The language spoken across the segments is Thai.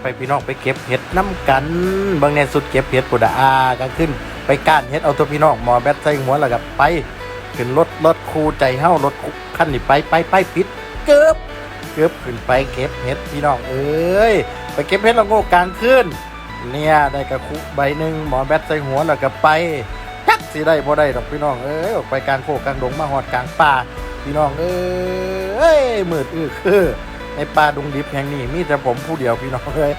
ไปพี่น้องไปเก็บเห็ดน้ำกันบางแนสุดเก็บเห็ดปุดาอากันขึ้น ไปก้านเห็ดเอาตัวพี่น้องหมอแบตใส่หัวแล้วกับไปขึ้นรถรถคูใจเฮ้ารถขั้นนี่ไปไปไปปิดเกือบเกือบขึ้นไปเก็บเห็ดพี่น้องเอ้ยไปเก็บเห็ดและโง่กลางคืนเนี่ยได้กระคุใบหนึ่งหมอแบตใส่หัวแล้วก็ไปจักสิได้บ่ได้ดอกพี่น้องเอ้ยออกไปกลางโคกกลางดงมาหอดกลางป่าพี่น้องเอ้ยมืดอื้อคือ ในป่าดุงดิบแห่งนี้มีแต่ผมผู้เดียวพี่น้องเลย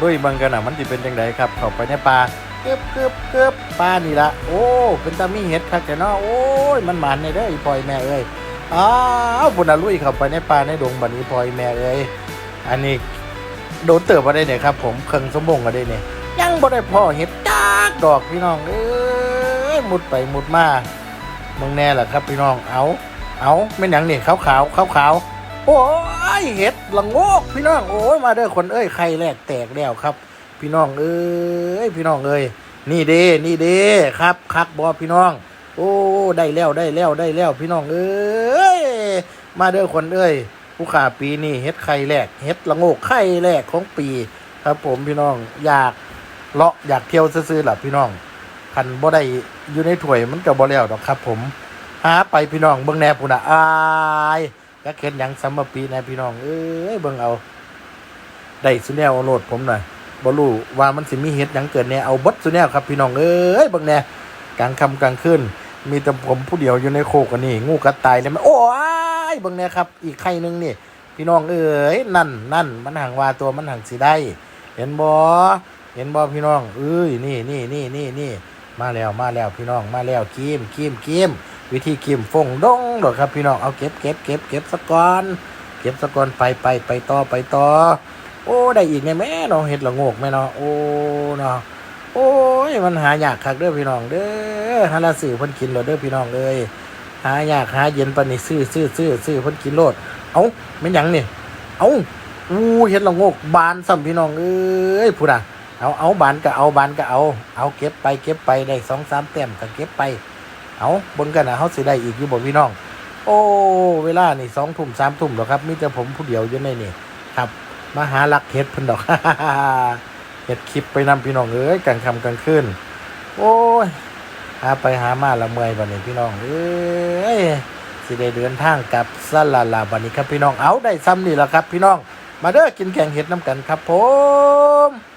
ลุยเบังกันนะมันจะเป็นยังไงครับ เข้าไปในป่าเกือบเกือบเกือบป่านี่ละโอ้เป็นตามีเห็ดคักแต่เนาะโอ้ยมันหมันในเด้อพลอยแม่เอ้ยอ้าวบุญน่ะลุยเข้าไปในป่าในดงบัดนี้พลอยแม่เอ้ยอันนี้โดนเติบมาได้เนี่ยครับ ผมเครื่องสมบงมาได้เนี่ยยังบ่ได้พ่อเห็ดจักดอกพี่น้องเอ้ยมุดไปมุดมามึงแน่แหละครับพี่น้องเอาเอาไม่หนังเนี่ขาวขาวขาวขาว โอ้ยเห็ดละโงกพี่น้องโอ้ยมาเด้อคนเอ้ยไข่แรกแตกแล้วครับ พี่น้องเอ้ยพี่น้องเอ้ยนี่เด้นี่เด้ครับคักบอพี่น้อง โอ้ได้แล้วได้แล้วได้แล้วพี่น้องเอ้ยมาเด้อคนเอ้ยผู้ขาปีนี้เห็ดไข่แรกเห็ดละโงกไข่แรกของปี ครับ ผมพี่น้องอยากเลาะอยากเที่ยวซื่อๆหลับพี่น้องคันบ่ได้อยู่ในถ้วยมันก็บ่แล้วดอกครับ ผมหาไปพี่น้องเบิ่งแน่พุ่นน่ะอาย ก็เข็นหยังซัมปีนะพี่น้องเอ้ยเบิ่งเอา ได้สุแนวเอาโหลดผมหน่อยบ่รู้ว่ามันสิมีเฮ็ดหยังเกิดแน่เอาบดสุแนวครับพี่น้องเอ้ยเบิ่งแน่กลางค่ำกลางคืนมีแต่ผมผู้เดียวอยู่ในโคกันนี้งูกัดตายเลยมันโอ้ยเบิ่งแน่ครับ อีกไข่หนึงนี่ พี่น้องเอ้ยนั่นนั่นมันห่างว่าตัวมันห่างสิได้ เห็นบ่เห็นบ่พี่น้องเอ้ยนี่นี่นี่นี่นี่มาแล้วมาแล้วพี่น้องมาแล้วกิมกิมกิม วิธีกิมฟงดงดอครับพี่น้องเอาเก็บเก็บเก็บเก็บสะก่อนเก็บสะก่อนไปไปไปต่อไปต่อโอ้ได้อีกไงแม่เนาะเห็ดละงกแม่เนาะโอ้เนาะโอ้ยมันหายากคักเด้อพี่น้องเด้อหาละซื้อพ่นกินโลดเด้อพี่น้องเอ้ยหายากหาเย็นปนนี้ซื้อซื้อซื้อซื้อพ่นกินโลดเอาแม่หยังนี่เอาอู้เห็ดละงกบานซ้ำพี่น้องเอ้ยพูดอะเอาเอาบานก็เอาบานก็เอา เอาเก็บไปเก็บไปได้สองสามแต้มก็เก็บไป เอาบิ่งกันนะเขาสิได้อีกอยู่บ่พี่น้อง โอ้ เวลานี่สองทุ่มสามทุ่มหรอกครับมีแต่ผมผู้เดียวอยู่ในนี่ครับมาหาลักเห็ดเพิ่นดอกเห็ดคลิปไปนำพี่น้องเอ้ยกลางค่ำกลางคืนโอ้ยหาไปหามาละเมยบัดนี้พี่น้องเอ้ยสิได้เดินทางกับสลาลาบัดนี้ครับพี่น้องเอาได้ซ้ำนี่ละครับ พี่น้องมาเด้อกินแกงเห็ดน้ำกันครับผม